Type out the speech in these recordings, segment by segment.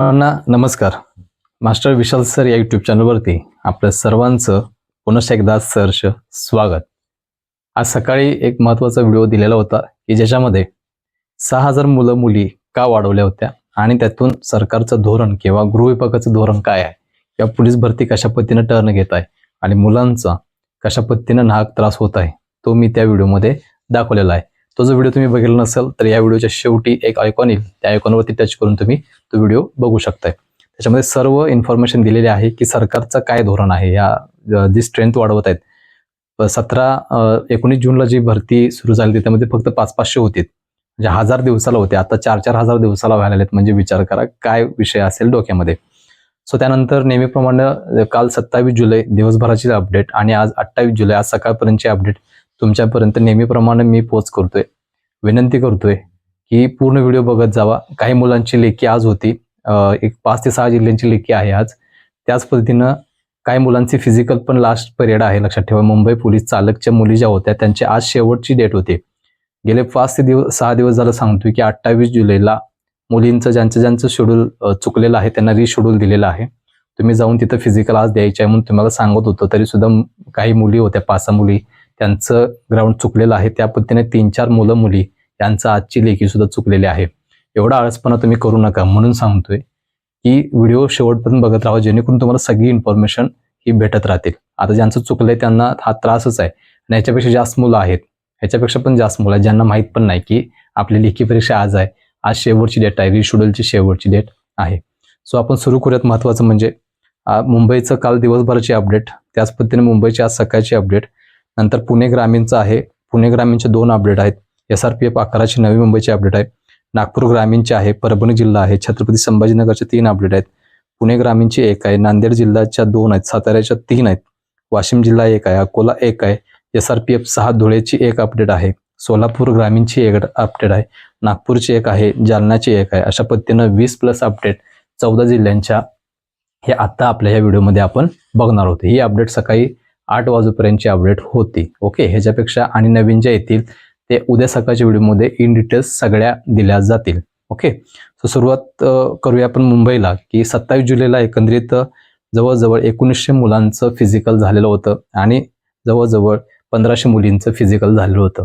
सर्वांना नमस्कार. Master Vishal sir या युट्यूब चॅनलवरती आपल्या सर्वांचं पुनश्च एकदा सहर्ष स्वागत. आज सकाळी एक महत्त्वाचा व्हिडिओ दिलेला होता की ज्याच्यामध्ये सहा हजार मुलं मुली का वाढवल्या होत्या आणि त्यातून सरकारचं धोरण किंवा गृहविभागाचं धोरण काय आहे किंवा पोलीस भरती कशा पद्धतीनं टर्न घेत आहे आणि मुलांचा कशा पद्धतीनं नाहक त्रास होत आहे तो मी त्या व्हिडिओमध्ये दाखवलेला आहे. तो जो व्हिडिओ तुम्ही बघितला नसेल तर या व्हिडिओच्या शेवटी एक आयकॉन येईल. त्या आयकॉनवरती टच करून तुम्ही तो व्हिडिओ बघू शकताय. त्याच्यामध्ये सर्व इन्फॉर्मेशन दिलेली आहे की सरकारचं काय धोरण आहे. या जी स्ट्रेंथ वाढवत आहेत. सतरा एकोणीस जूनला जी भरती सुरू झाली त्याच्यामध्ये फक्त पाच पाचशे होती. म्हणजे हजार दिवसाला होते. आता चार चार हजार दिवसाला व्हायला आहेत म्हणजे विचार करा काय विषय असेल डोक्यामध्ये. सो त्यानंतर नेहमीप्रमाणे काल सत्तावीस जुलै दिवसभराची अपडेट आणि आज अठ्ठावीस जुलै आज सकाळपर्यंतची अपडेट तुमच्यापर्यंत नेहमीप्रमाणे मी पोच करतोय. विनंती करतोय की पूर्ण व्हिडिओ बघत जावा. काही मुलांची लेखी आज होती. एक पाच ते सहा जिल्ह्यांची लेखी आहे आज. त्याच पद्धतीनं काही मुलांची फिजिकल पण लास्ट पिरियड आहे लक्षात ठेवा. मुंबई पोलीस चालकच्या मुली ज्या होत्या त्यांची आज शेवटची डेट होती. गेले पाच ते दिवस सहा दिवस झालं सांगतोय की अठ्ठावीस जुलैला मुलींचं ज्यांचं ज्यांचं शेड्यूल चुकलेलं आहे त्यांना रिशेड्यूल दिलेलं आहे. तुम्ही जाऊन तिथं फिजिकल आज द्यायचे आहे म्हणून तुम्हाला सांगत होतो. तरी सुद्धा काही मुली होत्या पाच सहा मुली त्यांचं ग्राउंड चुकलेलं आहे. त्या पद्धतीने तीन चार मुलं मुली यांचं आजची लेखी सुद्धा चुकलेली आहे. एवढा आळसपणा तुम्ही करू नका. म्हणून सांगतोय की व्हिडिओ शेवटपर्यंत बघत राहा जेणेकरून तुम्हाला सगळी इन्फॉर्मेशन ही भेटत राहतील. आता ज्यांचं चुकलंय त्यांना हा त्रासच आहे. आणि ह्याच्यापेक्षा जास्त मुलं आहेत. ह्याच्यापेक्षा पण जास्त मुलं आहेत. ज्यांना माहीत पण नाही की आपली लेखी परीक्षा आज आहे. आज शेवटची डेट आहे. रिशेड्यूलची शेवटची डेट आहे. सो आपण सुरू करूयात महत्त्वाचं म्हणजे मुंबईचं काल दिवसभराची अपडेट त्याच पद्धतीने मुंबईची आज सकाळची अपडेट नंतर पुणे ग्रामीणचं आहे. पुणे ग्रामीणचे दोन अपडेट आहेत. एस आर पी एफ अकराची नवी मुंबईची अपडेट आहे. नागपूर ग्रामीणचे आहे. परभणी जिल्हा आहे. छत्रपती संभाजीनगरचे तीन अपडेट आहेत. पुणे ग्रामीणची एक आहे. नांदेड जिल्ह्याच्या दोन आहेत. साताऱ्याच्या तीन आहेत. वाशिम जिल्हा एक आहे. अकोला एक आहे. एस आर पी एफ सहा धुळेची एक अपडेट आहे. सोलापूर ग्रामीणची एक अपडेट आहे. नागपूरची एक आहे. जालन्याची एक आहे. अशा पद्धतीनं वीस प्लस अपडेट चौदा जिल्ह्यांच्या हे आत्ता आपल्या या व्हिडिओमध्ये आपण बघणार होते ही अपडेट सकाळी आठ वाजूपर्यंतची अपडेट होती. ओके? ह्याच्यापेक्षा आणि नवीन ज्या येतील ते उद्या सकाळच्या व्हिडिओमध्ये इन डिटेल्स सगळ्या दिल्या जातील. ओके? सो सुरुवात करूया आपण मुंबईला की सत्तावीस जुलैला एकंदरीत जवळजवळ एकोणीसशे मुलांचं फिजिकल झालेलं होतं आणि जवळजवळ पंधराशे मुलींचं फिजिकल झालेलं होतं.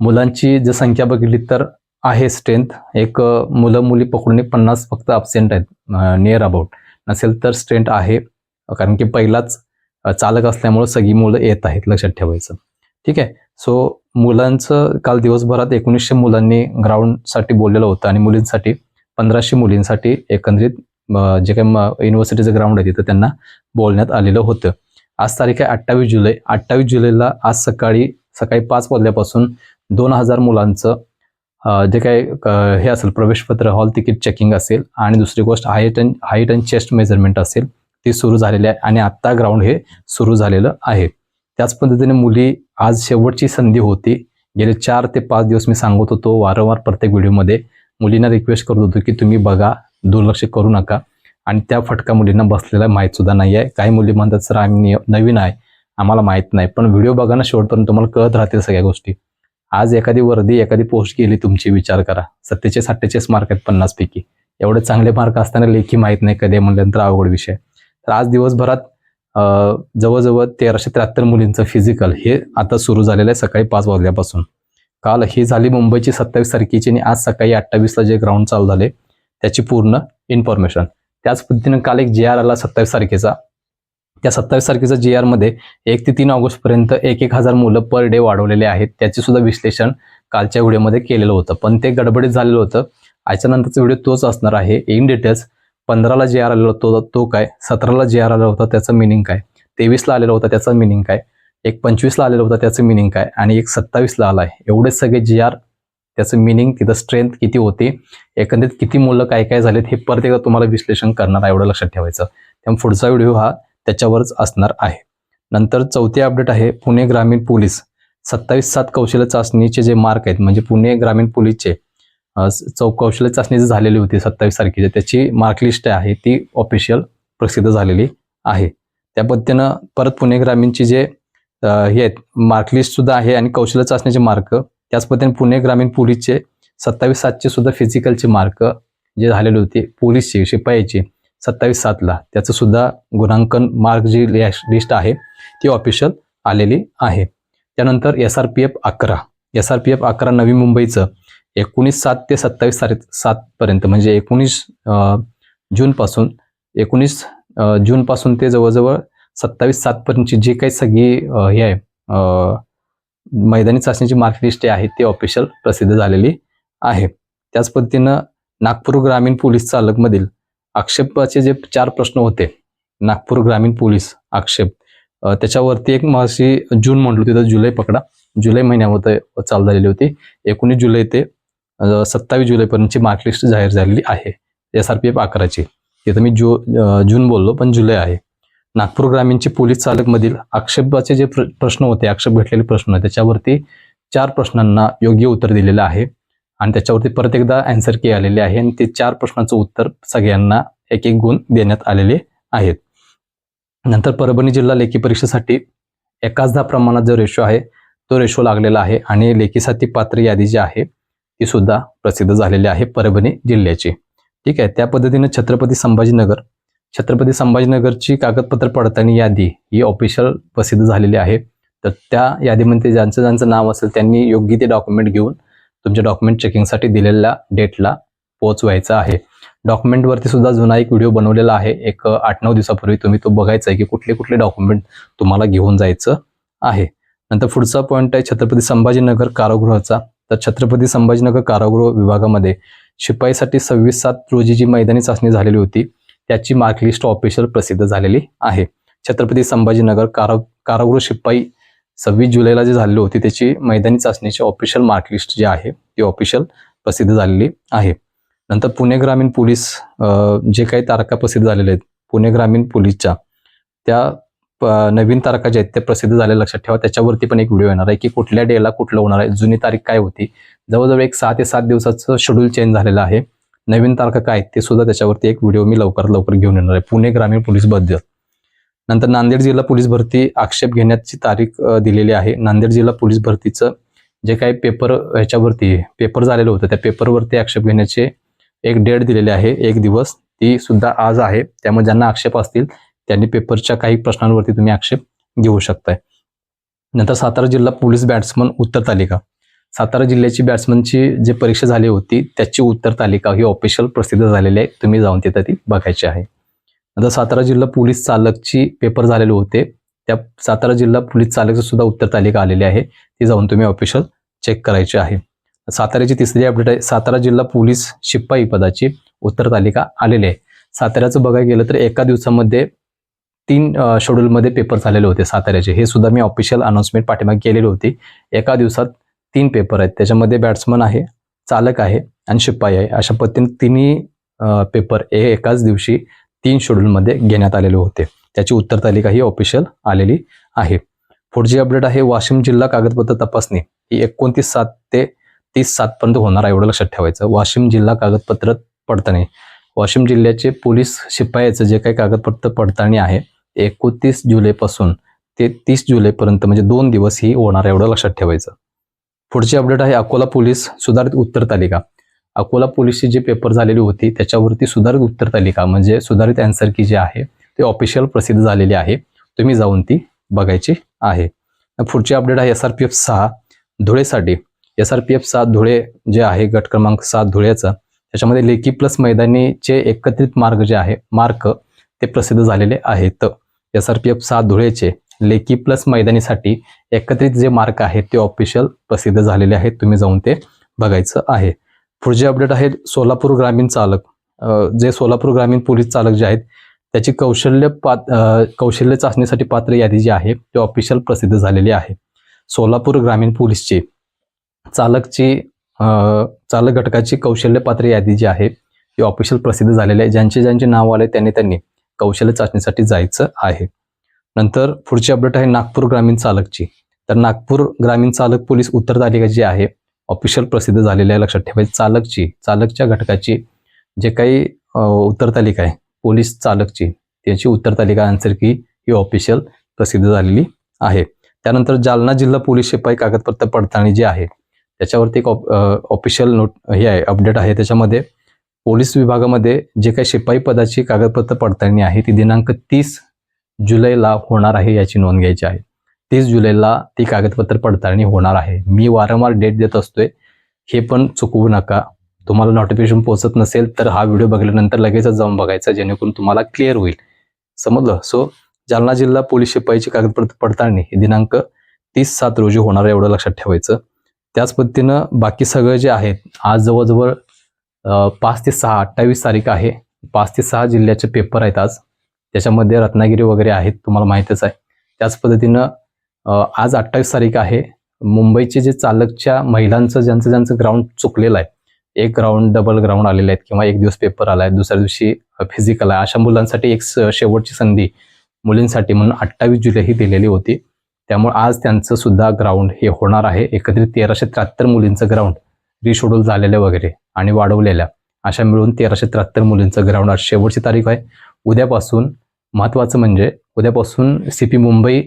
मुलांची जर संख्या बघितली तर आहे स्ट्रेंथ एक मुलं मुली पकडून पन्नास फक्त अबसेंट आहेत नियर अबाउट नसेल तर स्ट्रेंथ आहे कारण की पहिलाच चालक असल्यामुळे सगळी मुलं येत आहेत लक्षात ठेवायचं. ठीक आहे? सो मुलांचं काल दिवसभरात एकोणीसशे मुलांनी ग्राउंडसाठी बोललेलं होतं आणि मुलींसाठी पंधराशे मुलींसाठी एकंदरीत जे काही युनिव्हर्सिटीचं ग्राउंड आहे तिथं त्यांना बोलण्यात आलेलं होतं. आज तारीख आहे अठ्ठावीस जुलै. अठ्ठावीस जुलैला आज सकाळी सकाळी पाच वाजल्यापासून दोन हजार मुलांचं जे काही हे असेल प्रवेशपत्र हॉल तिकीट चेकिंग असेल आणि दुसरी गोष्ट height and height and chest measurement असेल. ती सुरू झालेली आहे आणि आत्ता ग्राउंड हे सुरू झालेलं आहे. त्याच पद्धतीने मुली आज शेवटची संधी होती. गेले चार ते पाच दिवस मी सांगत होतो वारंवार प्रत्येक व्हिडिओमध्ये मुलींना रिक्वेस्ट करत होतो की तुम्ही बघा दुर्लक्ष करू नका. आणि त्या फटका मुलींना बसलेला माहीत सुद्धा नाही आहे. काही मुली म्हणतात सर आम्ही नवीन आहे. आम्हाला माहीत नाही. पण व्हिडिओ बघा ना शेवटपर्यंत तुम्हाला कळत राहतील सगळ्या गोष्टी. आज एखादी वर्दी एखादी पोस्ट गेली तुमची विचार करा. सत्तेचाळीस अठ्ठेचाळीस मार्क आहेत पन्नास पैकी एवढे चांगले मार्क असताना लेखी माहीत नाही कधी म्हणल्यानंतर अवघड विषय. तर आज दिवसभरात जवळजवळ तेराशे त्र्याहत्तर मुलींचं फिजिकल हे आता सुरू झालेलं आहे सकाळी पाच वाजल्यापासून. काल ही झाली मुंबईची सत्तावीस तारखेची आणि आज सकाळी अठ्ठावीसला जे ग्राउंड चालू झाले त्याची पूर्ण इन्फॉर्मेशन त्याच पद्धतीनं काल एक जे आर आला सत्तावीस तारखेचा. त्या सत्तावीस तारखेचा जे आरमध्ये एक ते तीन ऑगस्टपर्यंत एक एक हजार मुलं पर डे वाढवलेले आहेत. त्याचे सुद्धा विश्लेषण कालच्या व्हिडिओमध्ये केलेलं होतं. पण ते गडबडीत झालेलं होतं. याच्यानंतरचा व्हिडिओ तोच असणार आहे. इन डिटेल्स पंधराला जे आर आलेला होता तो काय? सतराला जे आर आला होता त्याचं मिनिंग काय? तेवीसला आलेला होता त्याचं मिनिंग काय? एक पंचवीसला आलेलं होतं त्याचं मिनिंग काय? आणि एक सत्तावीसला आला आहे एवढे सगळे जे आर त्याचं मिनिंग तिथं स्ट्रेंथ किती होती? एकंदरीत किती मुलं काय काय झालेत हे परत एकदा तुम्हाला विश्लेषण करणार आहे एवढं लक्षात ठेवायचं. त्यामुळे पुढचा व्हिडिओ हा त्याच्यावरच असणार आहे. नंतर चौथी अपडेट आहे पुणे ग्रामीण पोलीस. सत्तावीस सात कौशल्य चाचणीचे जे मार्क आहेत म्हणजे पुणे ग्रामीण पोलीसचे चौकौशल्य कौशल्य चाचणी जी झालेली होती सत्तावीस तारखेची त्याची मार्कलिस्ट आहे ती ऑफिशियल प्रसिद्ध झालेली आहे. त्या पद्धतीनं परत पुणे ग्रामीणची जे हे आहेत मार्कलिस्ट सुद्धा आहे आणि कौशल्य चाचणीचे मार्क त्याच पद्धतीने पुणे ग्रामीण पोलीसचे सत्तावीस सातचे सुद्धा फिजिकलचे मार्क जे झालेले होते पोलीसचे शिपायाचे सत्तावीस सातला त्याचं सुद्धा गुणांकन मार्क जी लिस्ट आहे ती ऑफिशियल आलेली आहे. त्यानंतर एस आर पी एफ अकरा. एस आर पी एफ अकरा नवी मुंबईचं एकोणीस सात ते सत्तावीस तारीख सातपर्यंत म्हणजे एकोणीस जूनपासून एकोणीस जूनपासून ते जवळजवळ सत्तावीस सातपर्यंतची जी काही सगळी हे आहे मैदानी चाचणीची मार्कलिस्ट आहे ती ऑफिशियल प्रसिद्ध झालेली आहे. त्याच पद्धतीनं नागपूर ग्रामीण पोलीस चालकमधील आक्षेपाचे जे चार प्रश्न होते नागपूर ग्रामीण पोलीस आक्षेप त्याच्यावरती एक महर्षी जून म्हटलं तिथं जुलै पकडा. जुलै महिन्यामध्ये चालू झालेली होती. एकोणीस जुलै ते सत्तावीस जुलैपर्यंतची मार्कलिस्ट जाहीर झालेली आहे. एस आर पी एफ अकराची. तिथं मी जो जून बोललो पण जुलै आहे. नागपूर ग्रामीणची पोलीस चालकमधील आक्षेपाचे जे प्र- प्रश्न होते आक्षेप भेटलेले प्रश्न त्याच्यावरती चार प्रश्नांना योग्य उत्तर दिलेलं आहे. आणि त्याच्यावरती परत एकदा अँसर के आलेले आहे आणि ते चार प्रश्नाचं उत्तर सगळ्यांना एक एक गुण देण्यात आलेले आहेत. नंतर परभणी जिल्हा लेखी परीक्षेसाठी एकाच दहा प्रमाणात जो रेशो आहे तो रेशो लागलेला आहे आणि लेखीसाठी पात्र यादी जी आहे ती सुद्धा प्रसिद्ध झालेली आहे परभणी जिल्ह्याची. ठीक आहे त्या पद्धतीने छत्रपती संभाजीनगर छत्रपती संभाजीनगरची कागदपत्र पडताळणी यादी ही ऑफिशियल प्रसिद्ध झालेली आहे. तर त्या यादीमध्ये ज्यांचं ज्यांचं नाव असेल त्यांनी योग्य ते डॉक्युमेंट घेऊन तुमच्या डॉक्युमेंट चेकिंगसाठी दिलेल्या डेटला पोहोचवायचं आहे. डॉक्युमेंटवरती सुद्धा जुना एक व्हिडिओ बनवलेला आहे. एक आठ नऊ दिवसापूर्वी तुम्ही तो बघायचा आहे की कुठले कुठले डॉक्युमेंट तुम्हाला घेऊन जायचं आहे. नंतर पुढचा पॉईंट आहे छत्रपती संभाजीनगर कारागृहाचा. तर छत्रपती संभाजीनगर कारागृह विभागामध्ये शिपाईसाठी सव्वीस सात रोजी जी मैदानी चाचणी झालेली होती त्याची मार्कलिस्ट ऑफिशियल प्रसिद्ध झालेली आहे. छत्रपती संभाजीनगर कारा कारागृह शिपाई सव्वीस जुलैला जे झालेली होती त्याची मैदानी चाचणीची ऑफिशियल मार्कलिस्ट जी आहे ती ऑफिशियल प्रसिद्ध झालेली आहे. नंतर पुणे ग्रामीण पोलीस जे काही तारखा प्रसिद्ध झालेल्या आहेत पुणे ग्रामीण पोलीसच्या त्या नवीन तारखा ज्या आहेत त्या प्रसिद्ध झाल्या लक्षात ठेवा. त्याच्यावरती पण एक व्हिडिओ येणार आहे की कुठल्या डेला कुठलं होणार आहे जुनी तारीख काय होती. जवळजवळ एक सहा ते सात दिवसाचं शेड्यूल चेंज झालेलं आहे. नवीन तारखा काय ते सुद्धा त्याच्यावरती एक व्हिडिओ मी लवकरात लवकर घेऊन येणार आहे. पुणे ग्रामीण पोलीसबद्दल नंतर नांदेड जिल्हा पोलीस भरती आक्षेप घेण्याची तारीख दिलेली आहे. नांदेड जिल्हा पोलीस भरतीचं जे काही पेपर ह्याच्यावरती पेपर झालेलं होतं त्या पेपरवरती आक्षेप घेण्याचे एक डेट दिलेली आहे एक दिवस. ती सुद्धा आज आहे. त्यामुळे ज्यांना आक्षेप असतील त्यांनी पेपरच्या काही प्रश्नांवरती तुम्ही आक्षेप घेऊ शकताय. नंतर सातारा जिल्हा पोलीस बॅट्समन उत्तर तालिका. सातारा जिल्ह्याची बॅट्समनची जी परीक्षा झाली होती त्याची उत्तर तालिका ही ऑफिशियल प्रसिद्ध झालेली आहे. तुम्ही जाऊन तिथं ती बघायची आहे. नंतर सातारा जिल्हा पोलीस चालकची पेपर झालेले होते. त्या सातारा जिल्हा पोलीस चालकची सुद्धा उत्तर तालिका आलेली आहे. ती जाऊन तुम्ही ऑफिशियल चेक करायची आहे. साताऱ्याची तिसरी अपडेट आहे. सातारा जिल्हा पोलीस शिपाई पदाची उत्तर तालिका आलेली आहे. साताऱ्याचं बघायला गेलं तर एका दिवसामध्ये तीन शेड्यूलमध्ये पेपर झालेले होते साताऱ्याचे. हे सुद्धा मी ऑफिशियल अनाउन्समेंट पाठीमागे केलेली होती. एका दिवसात तीन पेपर आहेत. त्याच्यामध्ये बॅट्समन आहे चालक आहे आणि शिपाई आहे. अशा पद्धतीने तिन्ही पेपर हे एकाच दिवशी तीन शेड्यूलमध्ये घेण्यात आलेले होते. त्याची उत्तर तालिका ही ऑफिशियल आलेली आहे. पुढची अपडेट आहे वाशिम जिल्हा कागदपत्र तपासणी. ही एकोणतीस सात ते तीस सातपर्यंत होणार आहे एवढं लक्षात ठेवायचं. वाशिम जिल्हा कागदपत्र पडताळणी. वाशिम जिल्ह्याचे पोलीस शिपायाचं जे काही कागदपत्र पडताळणी आहे एकोणतीस जुलैपासून ते तीस जुलैपर्यंत म्हणजे दोन दिवस ही होणार एवढं लक्षात ठेवायचं. पुढची अपडेट आहे अकोला पोलीस सुधारित उत्तर तालिका. अकोला पोलीसची जी पेपर झालेली होती त्याच्यावरती सुधारित उत्तर तालिका म्हणजे सुधारित अँसर की जी आहे ते ऑफिशियल प्रसिद्ध झालेली आहे. तुम्ही जाऊन ती बघायची आहे. पुढची अपडेट आहे एस आर पी एफ सहा धुळेसाठी एस आर पी एफ सात धुळे जे आहे गट क्रमांक सात धुळेचा त्याच्यामध्ये लेखी प्लस मैदानीचे एकत्रित मार्ग जे आहे मार्क ते प्रसिद्ध झालेले आहेत. एस आर पी एफ सात धुळेचे लेखी प्लस मैदानीसाठी एकत्रित जे मार्क आहेत ते ऑफिशियल प्रसिद्ध झालेले आहेत. तुम्ही जाऊन ते बघायचं आहे. पुढचे अपडेट आहे सोलापूर ग्रामीण चालक. जे सोलापूर ग्रामीण पोलीस चालक जे आहेत त्याची कौशल्य पात कौशल्य चाचणीसाठी पात्र यादी जी आहे ती ऑफिशियल प्रसिद्ध झालेली आहे. सोलापूर ग्रामीण पोलीसची चालकची चालक घटकाची कौशल्य पात्र यादी जी आहे ती ऑफिशियल प्रसिद्ध झालेली आहे. ज्यांचे ज्यांचे नाव आले त्यांनी त्यांनी कौशल्य चाचणीसाठी जायचं आहे. नंतर पुढची अपडेट आहे नागपूर ग्रामीण चालकची. तर नागपूर ग्रामीण चालक पोलीस उत्तर तालिका जी आहे ऑफिशियल प्रसिद्ध झालेली आहे लक्षात ठेवायची चालकची चालकच्या घटकाची जे काही उत्तर तालिका आहे पोलीस चालकची त्याची उत्तर तालिका आन्सर की ही ऑफिशियल प्रसिद्ध झालेली आहे. त्यानंतर जालना जिल्हा पोलीस शिपाई कागदपत्र पडताळणी जी आहे त्याच्यावरती एक ऑफिशियल नोट हे आहे अपडेट आहे. त्याच्यामध्ये पोलीस विभागामध्ये जे काही शिपाई पदाची कागदपत्र पडताळणी आहे ती दिनांक तीस जुलैला होणार आहे याची नोंद घ्यायची आहे. तीस जुलैला ती कागदपत्र पडताळणी होणार आहे. मी वारंवार डेट देत असतोय हे पण चुकवू नका. तुम्हाला नोटिफिकेशन पोहोचत नसेल तर हा व्हिडिओ बघितल्यानंतर लगेचच जाऊन बघायचा जेणेकरून तुम्हाला क्लिअर होईल. समजलं? सो जालना जिल्हा पोलीस शिपाईची कागदपत्र पडताळणी ही दिनांक तीस सात रोजी होणार एवढं लक्षात ठेवायचं. त्याच पद्धतीनं बाकी सगळं जे आहेत आज जवळजवळ पाच ते सहा अठ्ठावीस तारीख आहे. पाच ते सहा जिल्ह्याचे पेपर आहेत आज. त्याच्यामध्ये रत्नागिरी वगैरे आहेत तुम्हाला माहीतच आहे. त्याच पद्धतीनं आज अठ्ठावीस तारीख आहे. मुंबईचे जे चालकच्या महिलांचं ज्यांचं ज्यांचं ग्राउंड चुकलेलं आहे. एक ग्राउंड डबल ग्राउंड आलेले आहेत किंवा एक दिवस पेपर आला आहे दुसऱ्या दिवशी फिजिकल आहे. अशा मुलांसाठी एक स- शेवटची संधी मुलींसाठी म्हणून अठ्ठावीस जुलै ही दिलेली होती. त्यामुळे आज त्यांचं सुद्धा ग्राउंड हे होणार आहे. एकत्रित तेराशे त्र्याहत्तर मुलींचं ग्राउंड रिशेड्यूल झालेल्या वगैरे आणि वाढवलेल्या अशा मिळून तेराशे त्र्याहत्तर मुलींचं ग्राउंड आज शेवटची तारीख आहे. उद्यापासून महत्त्वाचं म्हणजे उद्यापासून सी पी मुंबई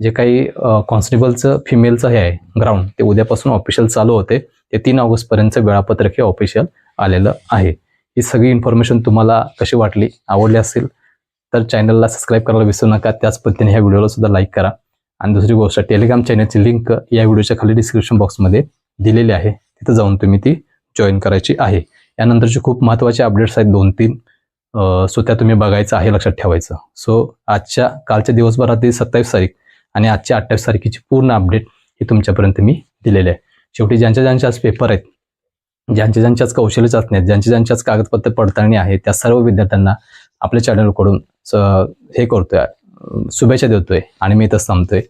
जे काही कॉन्स्टेबलचं फिमेलचं हे आहे ग्राउंड ते उद्यापासून ऑफिशियल चालू होते. ते तीन ऑगस्टपर्यंतचं वेळापत्रक हे ऑफिशियल आलेलं आहे. ही सगळी इन्फॉर्मेशन तुम्हाला कशी वाटली आवडली असेल तर चॅनलला सबस्क्राईब करायला विसरू नका. त्याच पद्धतीने ह्या व्हिडिओला सुद्धा लाईक करा. आणि दुसरी गोष्ट टेलिग्राम चॅनलची लिंक या व्हिडिओच्या खाली डिस्क्रिप्शन बॉक्समध्ये दिलेली आहे. तिथं जाऊन तुम्ही ती जॉईन करायची आहे. यानंतरचे खूप महत्त्वाचे अपडेट्स आहेत दोन तीन. सो त्या तुम्ही बघायचं आहे लक्षात ठेवायचं. सो आजच्या कालच्या दिवसभरातील सत्तावीस तारीख आणि आजच्या अठ्ठावीस तारखेची पूर्ण अपडेट ही तुमच्यापर्यंत मी दिलेली आहे. शेवटी ज्यांच्या ज्यांच्या आज पेपर आहेत ज्यांच्या ज्यांच्याच कौशल्य चाचणी आहेत ज्यांच्या ज्यांच्याच कागदपत्र पडताळणी आहे त्या सर्व विद्यार्थ्यांना आपल्या चॅनलकडून हे करतोय. शुभेच्छा देतोय आणि मी इथंच थांबतोय.